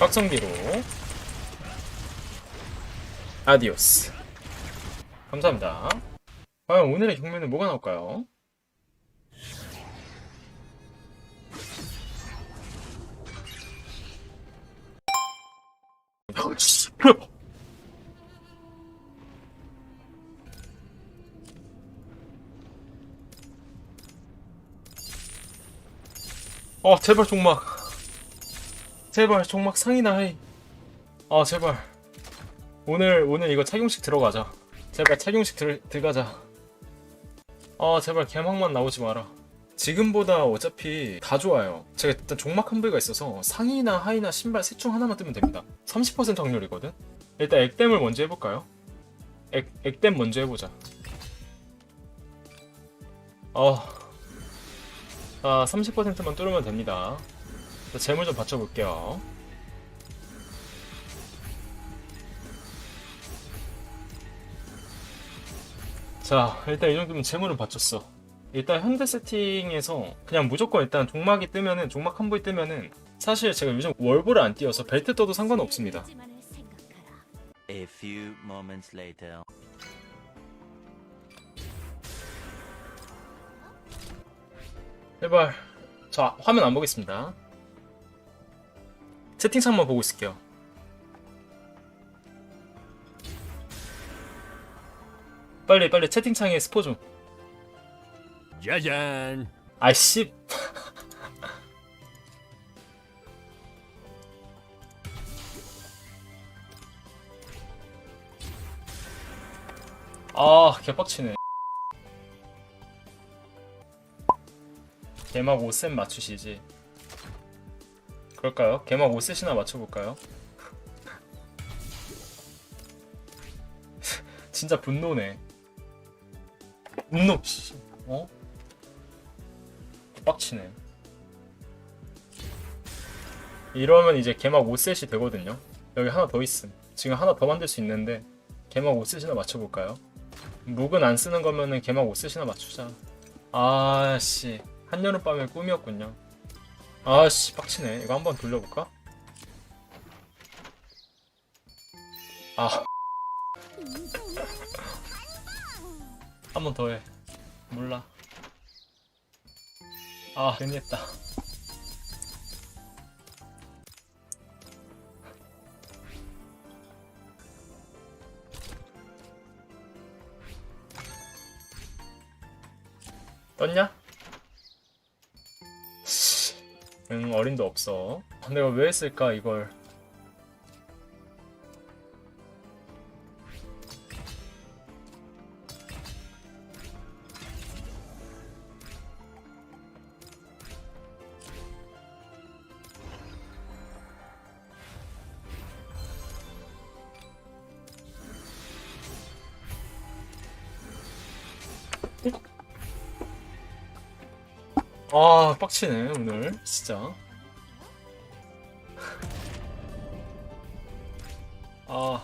빡성기로. 아디오스. 감사합니다. 과연 오늘의 경매는 뭐가 나올까요? 어 제발 종막 제발 종막 상이나 해. 아 제발. 오늘 오늘 이거 착용식 들어가자. 제발 착용식 들, 들어가자. 아 제발 개막만 나오지 마라. 지금보다 어차피 다 좋아요. 제가 일단 종막 한 부위가 있어서 상의나 하의나 신발 셋 중 하나만 뜨면 됩니다. 30% 확률이거든? 일단 액땜을 먼저 해볼까요? 액, 액땜 먼저 해보자. 어. 아 30%만 뚫으면 됩니다. 자, 재물 좀 받쳐볼게요. 자 일단 이 정도면 재물은 받쳤어. 일단 현대 세팅에서 그냥 무조건 일단 종막이 뜨면은 종막 한 부위 뜨면은 사실 제가 요즘 월보를 안 띄워서 벨트 떠도 상관없습니다. A few moments later. 제발. 자 화면 안 보겠습니다 채팅창만 보고 있을게요. 빨리 빨리 채팅창에 스포 좀. 짜잔. 아이씨. 아 개빡치네. 개막 5셋 맞추시지 그럴까요? 개막 5셋이나 맞춰볼까요? 진짜 분노네 분노 씨. 어? 빡치네. 이러면 이제 개막 5셋이 되거든요. 여기 하나 더 있음. 지금 하나 더 만들 수 있는데 개막 5셋이나 맞춰볼까요? 묵은 안 쓰는 거면은 개막 5셋이나 맞추자. 아씨 한여름밤의 꿈이었군요. 아씨 빡치네. 이거 한번 돌려볼까? 아. 한 번 더 해. 몰라. 아, 괜히 했다. 떴냐? 응, 어림도 없어. 내가 왜 했을까, 이걸. 아, 빡치네, 오늘. 진짜. 아,